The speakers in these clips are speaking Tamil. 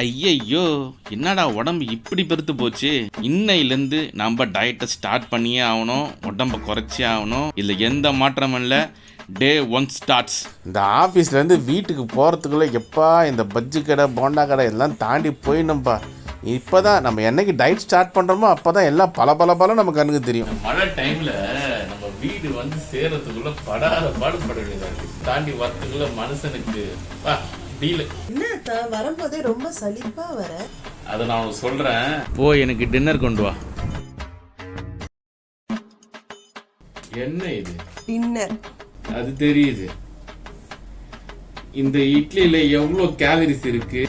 ஐயையோ என்னடா உடம்பு இப்படி பெருத்து போச்சு? இன்னையிலேருந்து நம்ம டயட்டை ஸ்டார்ட் பண்ணியே ஆகணும் உடம்ப குறைச்சே ஆகணும். இதில் எந்த மாற்றமும் இல்லை. டே ஒன் ஸ்டார்ட்ஸ் இந்த ஆஃபீஸ்லேருந்து வீட்டுக்கு போகிறதுக்குள்ளே எப்பா இந்த பஜ்ஜி கடை போண்டா கடை எல்லாம் தாண்டி போயிடணும்ப்பா இப்போ தான் நம்ம என்னைக்கு டயட் ஸ்டார்ட் பண்ணுறோமோ அப்போ தான் எல்லாம் பல பல பல நம்ம கண்ணுக்கு தெரியும். மழை டைம்ல நம்ம வீடு வந்து சேரத்துக்குள்ள படாத பாடுபட வேண்டியதா இருக்கு. தாண்டி வரத்துக்குள்ள மனுஷனுக்கு டீலு என்னத்தா வரும்போதே ரொம்ப சலிப்பா வர? அதை நான் சொல்றேன். போய் எனக்கு டின்னர் கொண்டு வா. என்ன இது? டின்னர் அது தெரியுது. இந்த இட்லியில எவ்வளவு கேலரிஸ் இருக்கு?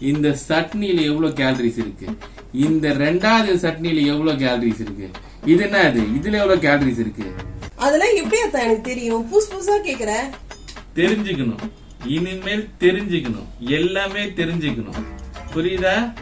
இந்த சட்னியில எவ்வளவு கேலரிஸ் இருக்கு? இந்த ரெண்டாவது சட்னியில எவ்வளவு கேலரிஸ் இருக்கு? இது என்ன இது இதுல எவ்வளவு கேலரிஸ் இருக்கு? அதெல்லாம் எப்படி அத்தா எனக்கு தெரியும்? புதுசு புதுசா கேக்குற. தெரிஞ்சுக்கணும். இனிமேல் தெரிஞ்சுக்கணும். எல்லாமே தெரிஞ்சுக்கணும். புரியுதா?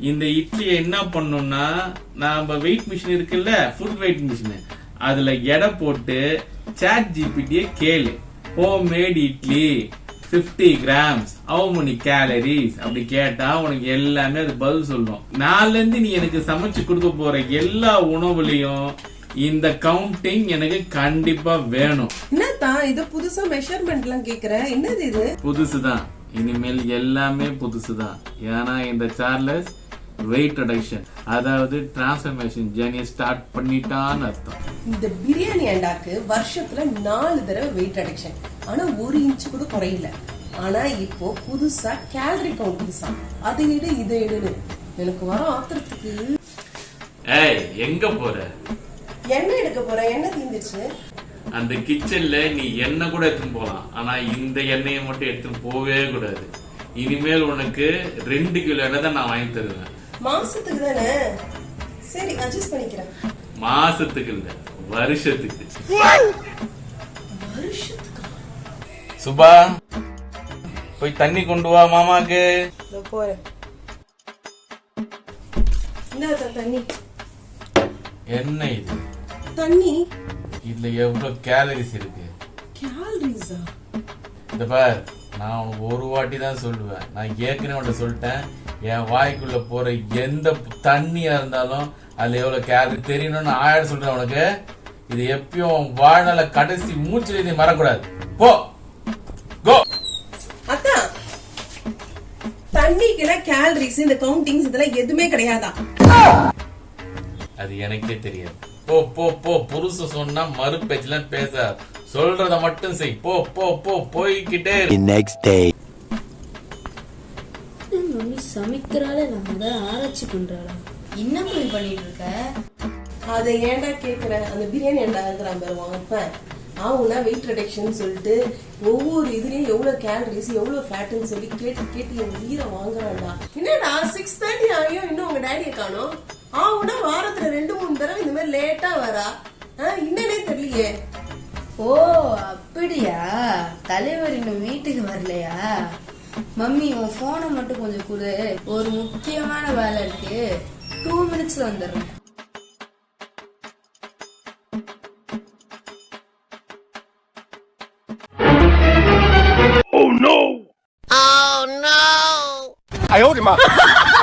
இந்த இட்லியை என்ன பண்ணோம்னா நாம வெயிட் மிஷின் இருக்குல்ல ஃபுட் வெயிட் மிஷின் அதுல எடை போட்டு சாட் ஜிபிடிய கேளு. Home made idli 50 grams how many calories அப்படி கேட்டா உனக்கு எல்லாமே அது பதில் சொல்லும். நாலுல இருந்து நீ எனக்கு சமைச்சு கொடுக்க போற எல்லா உணவுலையும் இந்த கவுண்டிங் எனக்கு கண்டிப்பா வேணும். என்னத்தா இது புதுசா மெஷர்மெண்ட் எல்லாம் கேக்குற என்னது இது? புதுசுதான். இனிமேல் எல்லாமே புதுசுதான். ஏன்னா இந்த சார்லஸ் வெயிட் ரிடக்ஷன் அதாவது டிரான்ஸ்ஃபர்மேஷன் ஜேர்னியை ஸ்டார்ட் பண்ணிட்டான்னு அர்த்தம். இந்த பிரியாணி அண்டாக்கு வருஷத்துல நாலு தடவை வெயிட் அடிக்ஷன் ஆனா ஒரு இன்ச் கூட குறையல. ஆனா இப்போ புதுசா கேலரி கவுண்ட் புதுசா. அதை எடு இதை எடுன்னு. எனக்கு வர ஆத்திரத்துக்கு. ஏய் எங்க போற? எண்ணெய் எடுக்க போறேன் எண்ணெய் தீந்துச்சு அந்த கிச்சன்ல நீ எண்ணெய் கூட எடுத்துன்னு போலாம் ஆனா இந்த எண்ணெயை மட்டும் எடுத்துன்னு போகவே கூடாது. இனிமேல் உனக்கு ரெண்டு கிலோ எண்ணெய் தான் நான் வாங்கி தருவேன். மாசத்துக்கு தானே? சரி அட்ஜஸ்ட் பண்ணிக்கிறேன். மாசத்துக்கு இல்ல வருஷத்துக்கு. வருஷத்துக்கு? சுபா போய் தண்ணி கொண்டு வா மாமாக்கு. போறேன். என்ன இது? தண்ணி? இதுல எவ்வளவு கேலரிஸ் இருக்கு? கேலரிஸா இந்த பார் நான் உனக்கு ஒரு வாட்டி தான் சொல்லுவேன். நான் ஏற்கனவே உன்கிட்ட சொல்லிட்டேன். என் வாய்க்குள்ள போற எந்த தண்ணியா இருந்தாலும் அதுல எவ்வளவு கேலரி தெரியணும்னு ஆயிரம் சொல்றேன் உனக்கு. இது எப்பயும் வாழ்நாள கடைசி மூச்சுல இதை மறக்கூடாது போ. கோ அத்தா தண்ணிக்குள்ள கேலரிஸ் இந்த கவுண்டிங்ஸ் இதெல்லாம் எதுவுமே கிடையாதா? அது எனக்கே தெரியாது. போ போ போ புருஷ சொன்னா மறு பேச்செல்லாம் பேச சொல்றத மட்டும் செய். போ போ போ போய்கிட்டே next day. மம்மி சமைக்கிறாளே நான் அதை ஆராய்ச்சி பண்றாளா? என்ன மம்மி பண்ணிட்டு இருக்க அதை ஏன்டா கேக்குற? அந்த பிரியாணி ஏன்டா இருக்கிறான் பாரு வாங்கப்பேன் ஆகுனா வெயிட் ரிடக்ஷன் சொல்லிட்டு ஒவ்வொரு இதுலயும் எவ்வளவு கேலரிஸ் எவ்வளவு ஃபேட்னு சொல்லி கேட்டு கேட்டு என் உயிரை வாங்குறான்டா. என்னடா சிக்ஸ் தேர்ட்டி ஆகியும் இன்னும் உங்க டேடியை காணோம்? ஆகுனா வாரத்துல ரெண்டு மூணு தடவை இந்த மாதிரி லேட்டா வரா. என்னன்னே தெரியலையே. ஓ அப்படியா? தலைவர் இன்னும் வீட்டுக்கு வரலையா? மம்மி உன் போனை மட்டும் கொஞ்சம் கொடு. ஒரு முக்கியமான வேலை இருக்கு. டூ மினிட்ஸ்ல வந்துடுறேன்.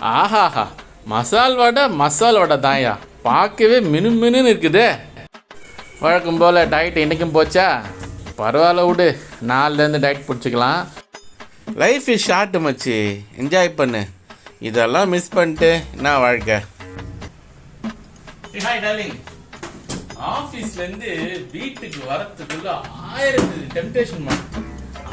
ஆஹாஹா. மசால் வடை மசால் வடை தான்யா பார்க்கவே மினு மினுன்னு இருக்குதே. வழக்கம் போல் டயட் இன்றைக்கும் போச்சா? பரவாயில்ல விடு. நாலுலேருந்து டயட் பிடிச்சிக்கலாம். லைஃப் இஸ் ஷார்ட் மச்சி. என்ஜாய் பண்ணு. இதெல்லாம் மிஸ் பண்ணிட்டு என்ன வாழ்க்கை? ஹாய் டார்லிங் ஆஃபீஸ்லேருந்து வீட்டுக்கு வரத்துக்குள்ள ஆயிரத்து டெம்டேஷன்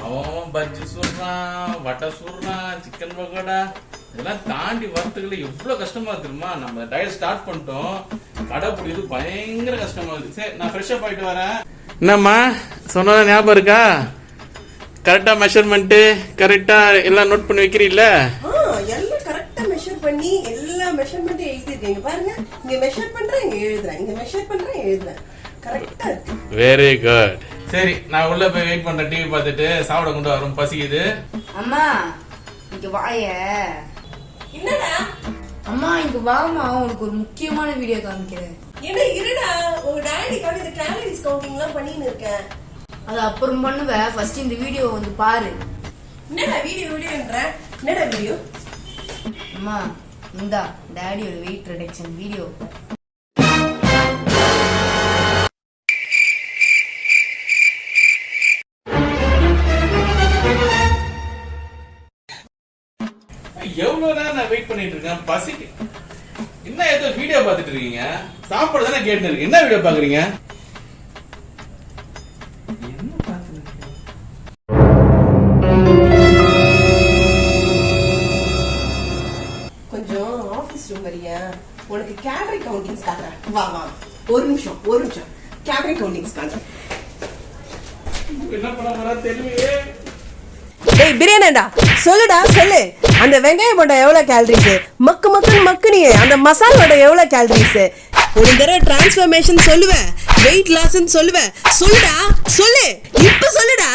அவன் பஜ்ஜி சுடுறான் வடை சுடுறான் சிக்கன் பக்கோடா. இதெல்லாம் தாண்டி வரத்துக்குள்ள எவ்வளவு கஷ்டமா தெரியுமா? நம்ம டயட் ஸ்டார்ட் பண்ணிட்டோம். கடை பிடிக்கிறது பயங்கர கஷ்டமா இருக்கு. சரி நான் ஃப்ரெஷ்ஷப் ஆயிட்டு வரேன். என்னம்மா? சொன்னதா ஞாபகம் இருக்கா? கரெக்டா மெஷர்மெண்ட்டு கரெக்டா எல்லாம் நோட் பண்ணி வைக்கிறீல்ல? ஆ எல்லாம் கரெக்டா மெஷர் பண்ணி எல்லா மெஷர்மெண்ட்டும் எழுதிருக்கீங்க பாருங்க இங்க மெஷர் பண்றேன் இங்க எழுதுறேன். இங்க மெஷர் பண்றேன் எழுதுறேன். கரெக்டா வெரி குட் சரி நான் உள்ள போய் வெயிட் பண்றேன். டிவி பார்த்துட்டு சாப்பிட கொண்டு வரும். பசிக்குது. அம்மா இங்க வாய. என்னடா? அம்மா இங்க வாமா உனக்கு ஒரு முக்கியமான வீடியோ காமிக்கிறேன். என்ன இருடா? உங்க டாடிக்காக இந்த கேலரிஸ் கவுண்டிங் எல்லாம் பண்ணின்னு இருக்கேன். அது அப்புறம் பண்ணுவ. ஃபர்ஸ்ட் இந்த வீடியோ வந்து பாரு. என்னடா வீடியோ வீடியோன்ற என்னடா வீடியோ அம்மா இந்தா டேடியோட வெயிட் ரிடக்ஷன் வீடியோ எவ்வளவு நேரம் நான் வெயிட் பண்ணிட்டு இருக்கேன் பசிக்கு. என்ன ஏதோ வீடியோ பார்த்துட்டு இருக்கீங்க? சாப்பாடு தானே கேட்டு இருக்கு. என்ன வீடியோ பாக்குறீங்க? கொஞ்சம் ஆபீஸ் ரூம் வரியா உனக்கு கேலரி கவுண்டிங்ஸ் காட்டுறேன் வா வா. ஒரு நிமிஷம் ஒரு நிமிஷம். கேலரி கவுண்டிங்ஸ் காட்டுறேன் என்ன பண்ண தெரியலையே. டேய் பிரியாணிடா சொல்லுடா சொல்லு. அந்த வெங்காய போண்டா எவ்வளோ கேலரிஸ் மக்கு மக்குன்னு மக்குனியே. அந்த மசாலா வடை எவ்வளவு கேலரிஸ் ஒரு தடவை டிரான்ஸ்ஃபர்மேஷன் சொல்லுவேன் வெயிட் லாஸ்ன்னு சொல்லுவேன் சொல்லுடா சொல்லு. இப்போ சொல்லுடா.